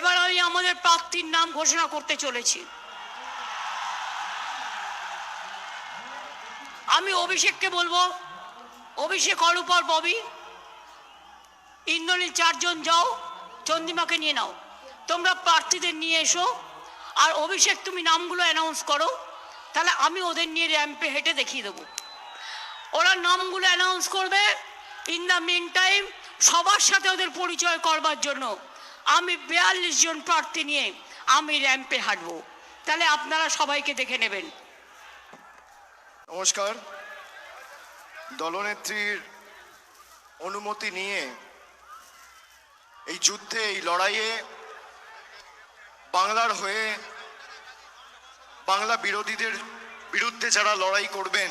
এবার আমি আমাদের প্রার্থীর নাম ঘোষণা করতে চলেছি। আমি অভিষেককে বলব, অভিষেক অরূপর ববি, ইন্দ্রনীল চারজন যাও, চন্দিমাকে নিয়ে নাও। তোমরা প্রার্থীদের নিয়ে এসো, আর অভিষেক তুমি নামগুলো অ্যানাউন্স করো, তাহলে আমি ওদের নিয়ে র্যাম্পে হেঁটে দেখিয়ে দেবো। ওরা নামগুলো অ্যানাউন্স করবে ইন দ্য মিন টাইম সবার সাথে ওদের পরিচয় করবার জন্য। আমি বিয়াল্লিশ জন প্রার্থী নিয়ে আমি র্যাম্পে হাঁটবো। তাহলে আপনারা সবাইকে দেখে নেবেন। নমস্কার। দলনেত্রীর অনুমতি নিয়ে এই যুদ্ধে, এই লড়াইয়ে বাংলার হয়ে বাংলা বিরোধীদের বিরুদ্ধে যারা লড়াই করবেন,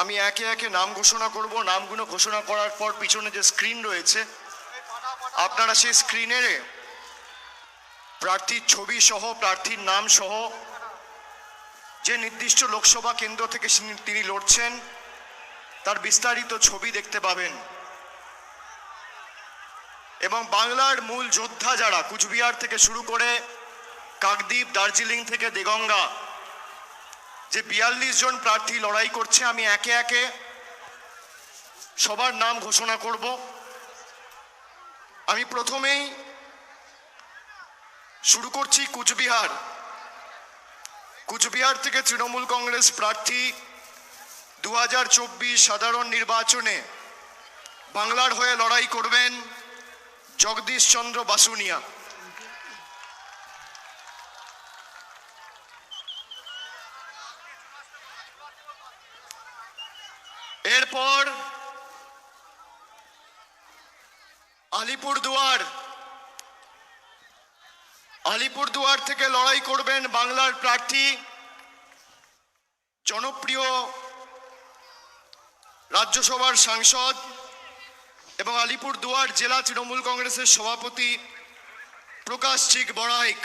আমি একে একে নাম ঘোষণা করব। নামগুলো ঘোষণা করার পর পিছনে যে স্ক্রিন রয়েছে আপনারা সেই স্ক্রিনে প্রার্থীর ছবি সহ, প্রার্থীর নাম সহ, যে নির্দিষ্ট লোকসভা কেন্দ্র থেকে তিনি লড়ছেন, তার বিস্তারিত ছবি দেখতে পাবেন। এবং বাংলার মূল যোদ্ধা যারা, কুচবিহার থেকে শুরু করে কাকদ্বীপ, দার্জিলিং থেকে দেগঙ্গা, যে বিয়াল্লিশ জন প্রার্থী লড়াই করছে, আমি একে একে সবার নাম ঘোষণা করব। আমি প্রথমেই শুরু করছি কুচবিহার। কুচবিহার থেকে তৃণমূল কংগ্রেস প্রার্থী দু হাজার চব্বিশ সাধারণ নির্বাচনে বাংলার হয়ে লড়াই করবেন জগদীশ চন্দ্র বাসুনিয়া। এরপর আলিপুরদুয়ার আলিপুরদুয়ার থেকে লড়াই করবেন বাংলার প্রার্থী, জনপ্রিয় রাজ্যসভার সাংসদ এবং আলিপুরদুয়ার জেলা তৃণমূল কংগ্রেসের সভাপতি প্রকাশ চিক বড়াইক।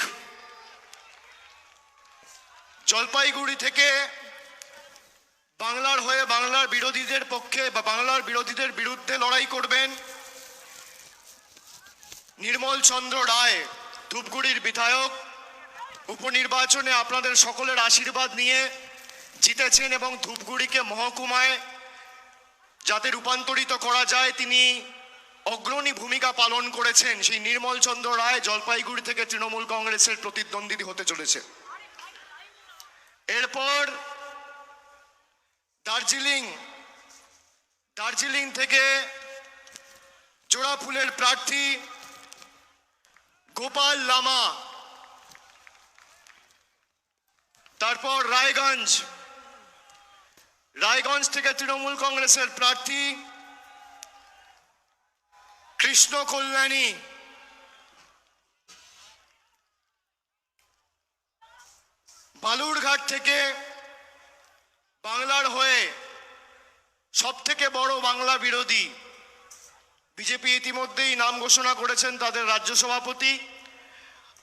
জলপাইগুড়ি থেকে বাংলার হয়ে বাংলার বিরোধীদের পক্ষে বা বাংলার বিরোধীদের বিরুদ্ধে লড়াই করবেন নির্মল চন্দ্র রায়, ধূপগুড়ির বিধায়ক, উপনির্বাচনে আপনাদের সকলের আশীর্বাদ নিয়ে জিতেছেন এবং ধূপগুড়িকে মহকুমায় যাতে রূপান্তরিত করা যায়, তিনি অগ্রণী ভূমিকা পালন করেছেন। সেই নির্মল চন্দ্র রায় জলপাইগুড়ি থেকে তৃণমূল কংগ্রেসের প্রতিদ্বন্দ্বী হতে চলেছে। এরপর দার্জিলিং দার্জিলিং থেকে জোড়াফুলের প্রার্থী গোপাল লামা। তারপর রায়গঞ্জ। রায়গঞ্জ থেকে তৃণমূল কংগ্রেসের প্রার্থী কৃষ্ণ কল্যাণী। বালুরঘাট থেকে বাংলার হয়ে সব থেকে বড় বাংলা বিরোধী। বিজেপি ইতিমধ্যেই নাম ঘোষণা করেছেন তাদের রাজ্য সভাপতি।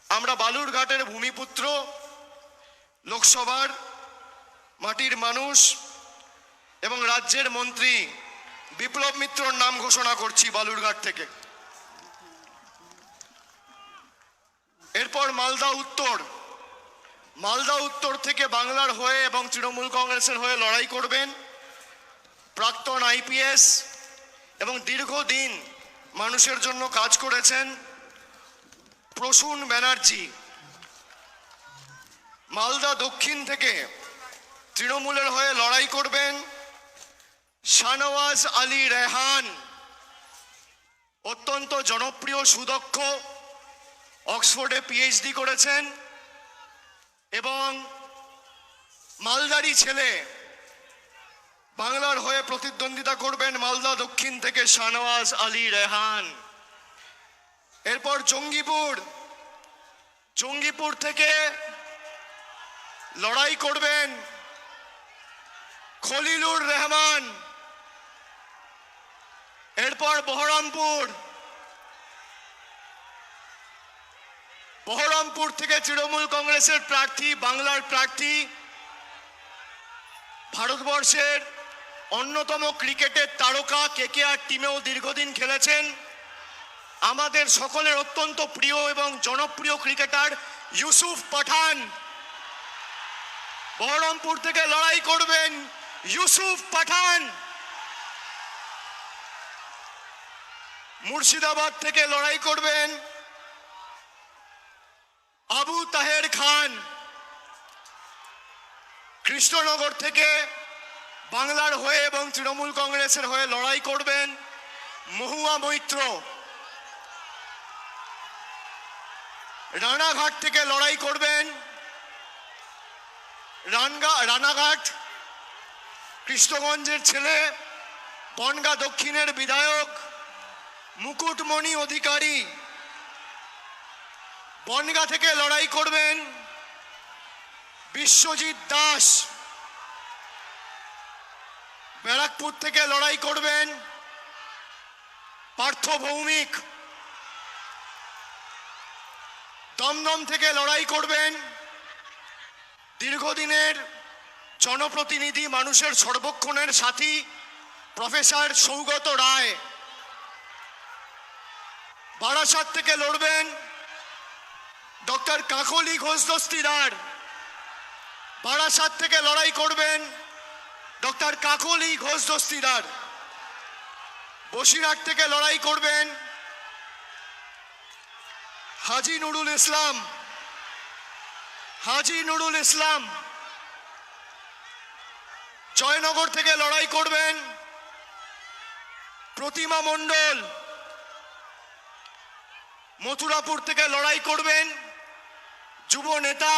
আমরা বালুরঘাটের ভূমিপুত্র, লোকসভার মাটির মানুষ এবং রাজ্যের মন্ত্রী বিপ্লব মিত্রর নাম ঘোষণা করছি বালুরঘাট থেকে। এরপর মালদা উত্তর। মালদা উত্তর থেকে বাংলার হয়ে এবং তৃণমূল কংগ্রেসের হয়ে লড়াই করবেন প্রাক্তন আইপিএস এবং দীর্ঘদিন মানুষের জন্য কাজ করেছেন প্রসূন ব্যানার্জি। মালদা দক্ষিণ থেকে তৃণমূলের হয়ে লড়াই করবেন শানওয়াজ আলী রেহান। অত্যন্ত জনপ্রিয়, সুদক্ষ, অক্সফোর্ডে পিএইচডি করেছেন এবং মালদারি ছেলে বাংলার হয়ে প্রতিদ্বন্দ্বিতা করবেন মালদা দক্ষিণ থেকে শানওয়াজ আলী রেহান। এরপর জঙ্গিপুর। জঙ্গিপুর থেকে লড়াই করবেন খলিলুর রহমান। এরপর বহরমপুর। বহরমপুর থেকে তৃণমূল কংগ্রেসের প্রার্থী, বাংলার প্রার্থী ভারতবর্ষের অন্যতম ক্রিকেটের তারকা কেকেআর টিমেও দীর্ঘদিন খেলেছেন। আমাদের সকলের অত্যন্ত প্রিয় এবং জনপ্রিয় ক্রিকেটার ইউসুফ পাঠান। বহরমপুর থেকে লড়াই করবেন ইউসুফ পাঠান। মুর্শিদাবাদ থেকে লড়াই করবেন আবু তাহের খান। কৃষ্ণনগর থেকে বাংলার হয়ে এবং তৃণমূল কংগ্রেসের হয়ে লড়াই করবেন মহুয়া মৈত্র। রানাঘাট থেকে লড়াই করবেন রানগা, রানাঘাট কৃষ্ণগঞ্জের ছেলে, বনগা দক্ষিণের বিধায়ক, মুকুটমণি অধিকারী। বনগা থেকে লড়াই করবেন বিশ্বজিৎ দাস। ব্যারাকপুর থেকে লড়াই করবেন পার্থ ভৌমিক। দমদম থেকে লড়াই করবেন দীর্ঘদিনের জনপ্রতিনিধি, মানুষের সর্বক্ষণের সাথী, প্রফেসর সৌগত রায়। বারাসাত থেকে লড়বেন ডক্টর কাকলি ঘোষ দস্তিদার। বারাসাত থেকে লড়াই করবেন ডক্টর কাকলি ঘোষ দস্তিদার। বসিরহাট থেকে লড়াই করবেন হাজি নুরুল ইসলাম। হাজি নুরুল ইসলাম জয়নগর থেকে লড়াই করবেন প্রতিমা মণ্ডল। মথুরাপুর থেকে লড়াই করবেন যুব নেতা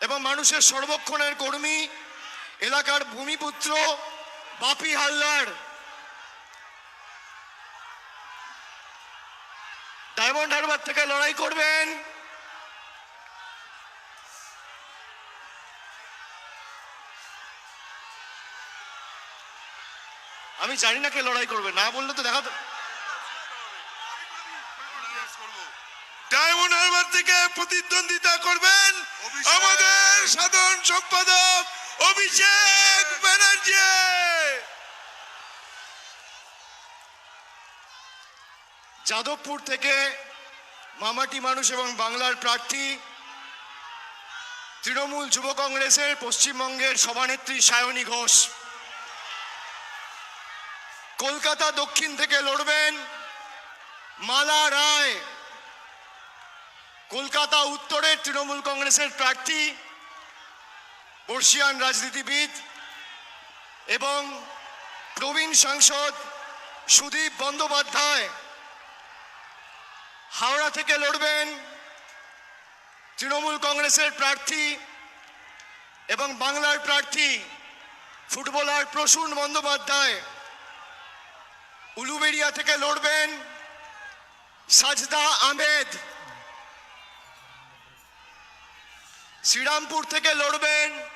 এবং মানুষের সর্বক্ষণের কর্মী। এলাকার ভূমিপুত্র বাপি হালদার। ডায়মন্ড হারবার থেকে লড়াই করবেন। আমি জানি না কে লড়াই করবে না বললে তো দেখা ডায়মন্ড হারবার থেকে প্রতিদ্বন্দ্বিতা করবেন আমাদের সাধারণ সম্পাদক অভিষেক ব্যানার্জি যাদবপুর থেকে মামাটি মানুষ এবং বাংলার প্রার্থী তৃণমূল যুব কংগ্রেসের পশ্চিমবঙ্গের সভানেত্রী সায়নী ঘোষ। কলকাতা দক্ষিণ থেকে লড়বেন মালা রায়। কলকাতা উত্তরের তৃণমূল কংগ্রেসের প্রার্থী বর্ষিয়ান রাজনীতিবিদ এবং প্রবীণ সাংসদ সুদীপ বন্দ্যোপাধ্যায়। হাওড়া থেকে লড়বেন তৃণমূল কংগ্রেসের প্রার্থী এবং বাংলার প্রার্থী ফুটবলার প্রসূন বন্দ্যোপাধ্যায়। উলুবেড়িয়া থেকে লড়বেন সাজদা আহমেদ। শ্রীরামপুর থেকে লড়বেন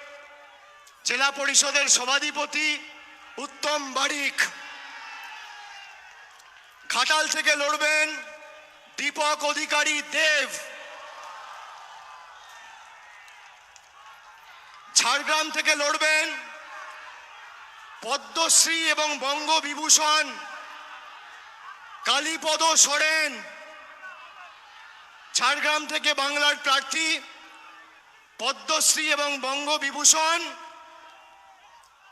জেলা পরিষদের সভাধিপতি উত্তম বারিক। খাটাল থেকে লড়বেন দীপক অধিকারী দেব। ঝাড়গ্রাম থেকে লড়বেন পদ্মশ্রী এবং বঙ্গবিভূষণ কালীপদ সরেন। ঝাড়গ্রাম থেকে বাংলার প্রার্থী পদ্মশ্রী এবং বঙ্গবিভূষণ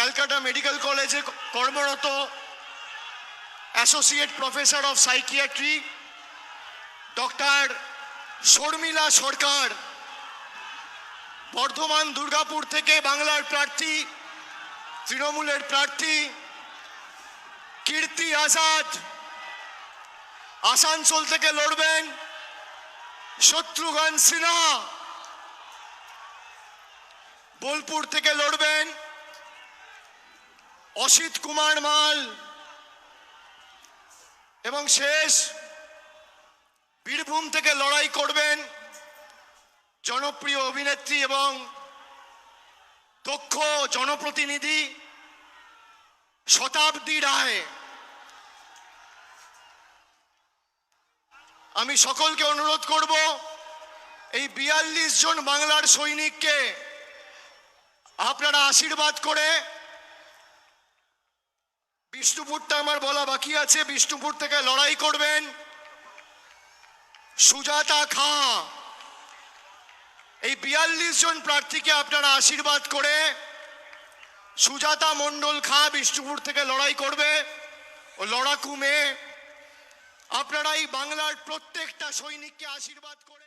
ক্যালকাটা মেডিকেল কলেজে কর্মরত associate professor of psychiatry, doctor Sharmila Sarkar, Bardhaman Durgapur থেকে বাংলার প্রার্থী, তৃণমূলের প্রার্থী, কীর্তি আজাদ, আসানসোল থেকে লড়বেন শত্রুঘ্ন সিনহা, বোলপুর থেকে লড়বেন অসিত কুমার মাল। এবং শেষ, বীরভূম থেকে লড়াই করবেন জনপ্রিয় অভিনেত্রী এবং দক্ষ জনপ্রতিনিধি শতাব্দী রায়। আমি সকলকে অনুরোধ করব, এই বিয়াল্লিশ জন বাংলার সৈনিককে আপনারা আশীর্বাদ করে বিষ্ণুপুরটা আমার বলা বাকি আছে, বিষ্ণুপুর থেকে লড়াই করবেন। সুজাতা খা। এই বিয়াল্লিশ জন প্রার্থীকে আপনারা আশীর্বাদ করে সুজাতা মণ্ডল খা বিষ্ণুপুর থেকে লড়াই করবে। ও লড়াকু মেয়ে আপনারা এই বাংলার প্রত্যেকটা সৈনিককে আশীর্বাদ করে